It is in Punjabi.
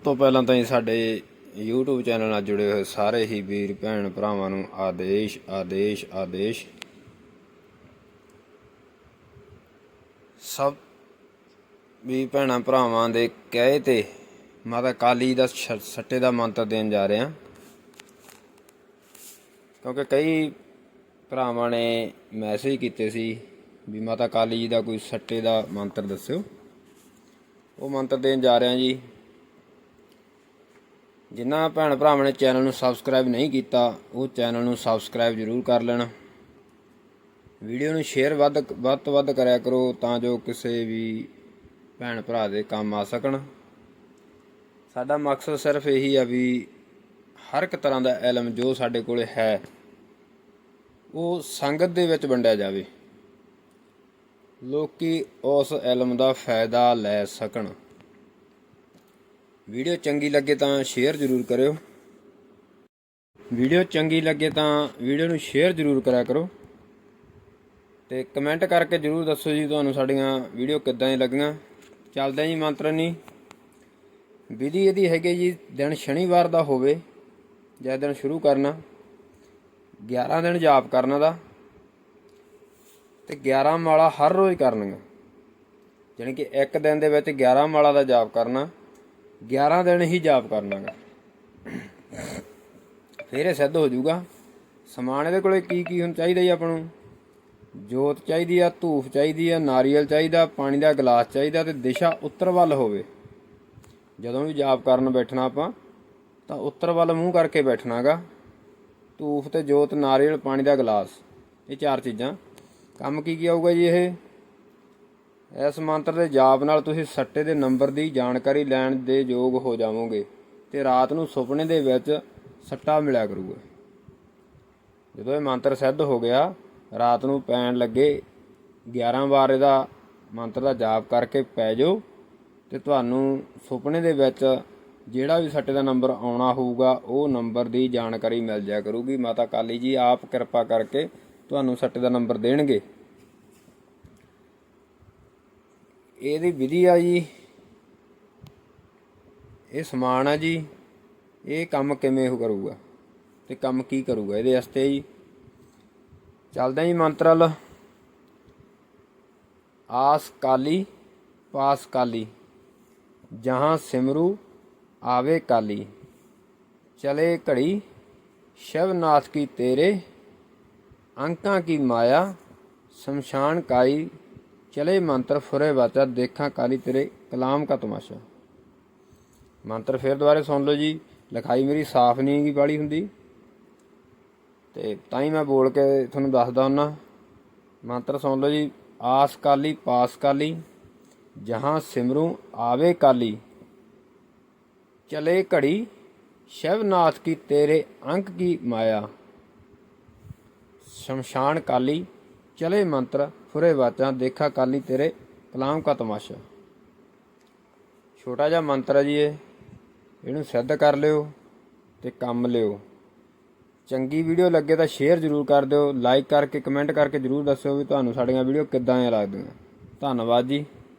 ਤੋਂ ਪਹਿਲਾਂ ਤਾਂ ਹੀ ਸਾਡੇ YouTube ਚੈਨਲ ਨਾਲ ਜੁੜੇ ਹੋਏ ਸਾਰੇ ਹੀ ਵੀਰ, ਭੈਣ ਭਰਾਵਾਂ ਨੂੰ ਆਦੇਸ਼ ਆਦੇਸ਼ ਆਦੇਸ਼। ਸਭ ਵੀ ਭੈਣਾਂ ਭਰਾਵਾਂ ਦੇ ਕਹੇ ਤੇ ਮਾਤਾ ਕਾਲੀ ਦਾ ਸੱਟੇ ਦਾ ਮੰਤਰ ਦੇਣ ਜਾ ਰਹੇ ਹਾਂ। ਕਿਉਂਕਿ ਕਈ ਭਰਾਵਾਂ ਨੇ ਮੈਸੇਜ ਕੀਤੇ ਸੀ ਵੀ ਮਾਤਾ ਕਾਲੀ ਜੀ ਦਾ ਕੋਈ ਸੱਟੇ ਦਾ ਮੰਤਰ ਦੱਸਿਓ। ਉਹ ਮੰਤਰ ਦੇਣ ਜਾ ਰਹੇ ਹਾਂ ਜੀ। ਜਿਨ੍ਹਾਂ ਭੈਣ ਭਰਾਵਾਂ ਨੇ ਚੈਨਲ ਨੂੰ ਸਬਸਕ੍ਰਾਈਬ ਨਹੀਂ ਕੀਤਾ, ਉਹ ਚੈਨਲ ਨੂੰ ਸਬਸਕ੍ਰਾਈਬ ਜ਼ਰੂਰ ਕਰ ਲੈਣ। ਵੀਡੀਓ ਨੂੰ ਸ਼ੇਅਰ ਵੱਧ ਵੱਧ ਤੋਂ ਵੱਧ ਕਰਿਆ ਕਰੋ ਤਾਂ ਜੋ ਕਿਸੇ ਵੀ ਭੈਣ ਭਰਾ ਦੇ ਕੰਮ ਆ ਸਕਣ। ਸਾਡਾ ਮਕਸਦ ਸਿਰਫ ਇਹੀ ਆ ਵੀ ਹਰ ਇੱਕ ਤਰ੍ਹਾਂ ਦਾ ਇਲਮ ਜੋ ਸਾਡੇ ਕੋਲੇ ਹੈ, ਉਹ ਸੰਗਤ ਦੇ ਵਿੱਚ ਵੰਡਿਆ ਜਾਵੇ। ਲੋਕੀ ਉਸ ਇਲਮ ਦਾ ਫਾਇਦਾ ਲੈ ਸਕਣ। ਵੀਡੀਓ ਚੰਗੀ ਲੱਗੇ ਤਾਂ ਸ਼ੇਅਰ ਜ਼ਰੂਰ ਕਰਿਓ। ਵੀਡੀਓ ਚੰਗੀ ਲੱਗੇ ਤਾਂ ਵੀਡੀਓ ਨੂੰ ਸ਼ੇਅਰ ਜ਼ਰੂਰ ਕਰਿਆ ਕਰੋ। ਤੇ ਕਮੈਂਟ ਕਰਕੇ ਜ਼ਰੂਰ ਦੱਸੋ ਜੀ ਤੁਹਾਨੂੰ ਸਾਡੀਆਂ ਵੀਡੀਓ ਕਿੱਦਾਂ ਦੀ ਲੱਗੀਆਂ। ਚੱਲਦੇ ਜੀ ਮੰਤਰ ਵਿਧੀ ਇਹਦੀ ਹੈਗੀ ਜੀ, ਦਿਨ ਸ਼ਨੀਵਾਰ ਦਾ ਹੋਵੇ, ਜਾਂ ਦਿਨ ਸ਼ੁਰੂ ਕਰਨਾ 11 ਦਿਨ ਜਾਪ ਕਰਨਾ ਦਾ, ਤੇ 11 ਮਾਲਾ ਹਰ ਰੋਜ਼ ਕਰਨੀਆਂ। ਯਾਨੀ ਕਿ ਇੱਕ ਦਿਨ ਦੇ ਵਿੱਚ 11 ਮਾਲਾ ਦਾ ਜਾਪ ਕਰਨਾ। 11 ਦਿਨ ਹੀ ਜਾਪ ਕਰਨਾਗਾ ਫਿਰ ਇਹ ਸਿੱਧ ਹੋ ਜਾਊਗਾ। ਸਮਾਨ ਇਹਦੇ ਕੋਲੇ ਕੀ ਕੀ ਹੁਣ ਚਾਹੀਦਾ ਜੀ ਆਪਾਂ ਨੂੰ? ਜੋਤ ਚਾਹੀਦੀ ਆ, ਧੂਫ ਚਾਹੀਦੀ ਆ, ਨਾਰੀਅਲ ਚਾਹੀਦਾ, ਪਾਣੀ ਦਾ ਗਲਾਸ ਚਾਹੀਦਾ ਤੇ ਦਿਸ਼ਾ ਉੱਤਰ ਵੱਲ ਹੋਵੇ। ਜਦੋਂ ਵੀ ਜਾਪ ਕਰਨ ਬੈਠਣਾ ਆਪਾਂ, ਤਾਂ ਉੱਤਰ ਵੱਲ ਮੂੰਹ ਕਰਕੇ ਬੈਠਣਾਗਾ। ਧੂਫ ਤੇ ਜੋਤ, ਨਾਰੀਅਲ, ਪਾਣੀ ਦਾ ਗਲਾਸ। ਇਹ ਚਾਰ ਚੀਜ਼ਾਂ। ਕੰਮ ਕੀ ਕੀ ਆਊਗਾ ਜੀ ਇਹ? ਇਸ ਮੰਤਰ ਦੇ ਜਾਪ ਨਾਲ ਤੁਸੀਂ ਸੱਟੇ ਦੇ ਨੰਬਰ ਦੀ ਜਾਣਕਾਰੀ ਲੈਣ ਦੇ ਯੋਗ ਹੋ ਜਾਵੋਗੇ ਤੇ ਰਾਤ ਨੂੰ ਸੁਪਨੇ ਦੇ ਵਿੱਚ ਸੱਟਾ ਮਿਲਿਆ ਕਰੂਗਾ। ਜਦੋਂ ਇਹ ਮੰਤਰ ਸਿੱਧ ਹੋ ਗਿਆ, ਰਾਤ ਨੂੰ ਪੈਣ ਲੱਗੇ 11 ਵਾਰ ਇਹਦਾ ਮੰਤਰ ਦਾ ਜਾਪ ਕਰਕੇ ਪੈ ਜਾਓ ਤੇ ਤੁਹਾਨੂੰ ਸੁਪਨੇ ਦੇ ਵਿੱਚ ਜਿਹੜਾ ਵੀ ਸੱਟੇ ਦਾ ਨੰਬਰ ਆਉਣਾ ਹੋਊਗਾ, ਉਹ ਨੰਬਰ ਦੀ ਜਾਣਕਾਰੀ ਮਿਲ ਜਾਇਆ ਕਰੂਗੀ। ਮਾਤਾ ਕਾਲੀ ਜੀ, ਆਪ ਕਿਰਪਾ ਕਰਕੇ ਤੁਹਾਨੂੰ ਸੱਟੇ ਦਾ ਨੰਬਰ ਦੇਣਗੇ। ਇਹਦੀ ਵਿਧੀ ਆ ਜੀ। ਇਹ ਸਮਾਨ ਆ ਜੀ। ਇਹ ਕੰਮ ਕਿਵੇਂ ਉਹ ਕਰੂਗਾ? ਤੇ ਕੰਮ ਕੀ ਕਰੂਗਾ ਇਹਦੇ ਵਾਸਤੇ ਜੀ? ਚੱਲਦੇ ਜੀ ਮੰਤਰਲ ਆਸ ਕਾਲੀ, ਪਾਸ ਕਾਲੀ। ਜਹਾਂ ਸਿਮਰੂ, ਆਵੇ ਕਾਲੀ। ਚਲੇ ਘੜੀ, ਸ਼ਿਵਨਾਥ ਕੀ ਤੇਰੇ, ਅੰਕਾਂ ਕੀ ਮਾਇਆ, ਸ਼ਮਸ਼ਾਨ ਕਾਈ ਚਲੇ ਮੰਤਰ ਫੁਰੇ ਬਾਚਾ ਦੇਖਾਂ ਕਾਲੀ ਤੇਰੇ ਕਲਾਮ ਕਾ ਤਮਾਸ਼ਾ। ਮੰਤਰ ਫਿਰ ਦੁਬਾਰੇ ਸੁਣ ਲਓ ਜੀ, ਲਿਖਾਈ ਮੇਰੀ ਸਾਫ਼ ਨਹੀਂ ਗੀ ਬਾਲੀ ਹੁੰਦੀ। ਤੇ ਤਾਂ ਹੀ ਮੈਂ ਬੋਲ ਕੇ ਤੁਹਾਨੂੰ ਦੱਸਦਾ ਹੁੰਨਾ। ਮੰਤਰ ਸੁਣ ਲਓ ਜੀ, ਆਸ ਕਾਲੀ, ਪਾਸ ਕਾਲੀ, ਜਹਾਂ ਸਿਮਰੂ ਆਵੇ ਕਾਲੀ। ਚਲੇ ਘੜੀ, ਸ਼ਿਵਨਾਥ ਕੀ ਤੇਰੇ ਅੰਕ ਕੀ ਮਾਇਆ। ਸ਼ਮਸ਼ਾਨ ਕਾਲੀ ਚਲੇ ਮੰਤਰ, ਫੁਰੇ ਬਾਚਾਂ ਦੇਖਾ ਕਾਲੀ ਤੇਰੇ, ਕਲਾਮ ਕਾ ਤਮਾਸ਼ਾ। ਛੋਟਾ ਜਿਹਾ ਮੰਤਰ ਹੈ ਜੀ ਇਹ, ਇਹਨੂੰ ਸਿੱਧ ਕਰ ਲਿਓ ਤੇ ਕੰਮ ਲਿਓ। ਚੰਗੀ ਵੀਡੀਓ ਲੱਗੇ ਤਾਂ ਸ਼ੇਅਰ ਜ਼ਰੂਰ ਕਰ ਦਿਓ ਲਾਈਕ ਕਰਕੇ ਕਮੈਂਟ ਕਰਕੇ ਜ਼ਰੂਰ ਦੱਸਿਓ ਵੀ ਤੁਹਾਨੂੰ ਸਾਡੀਆਂ ਵੀਡੀਓ ਕਿੱਦਾਂ ਦੀਆਂ ਲੱਗਦੀਆਂ। ਧੰਨਵਾਦ ਜੀ।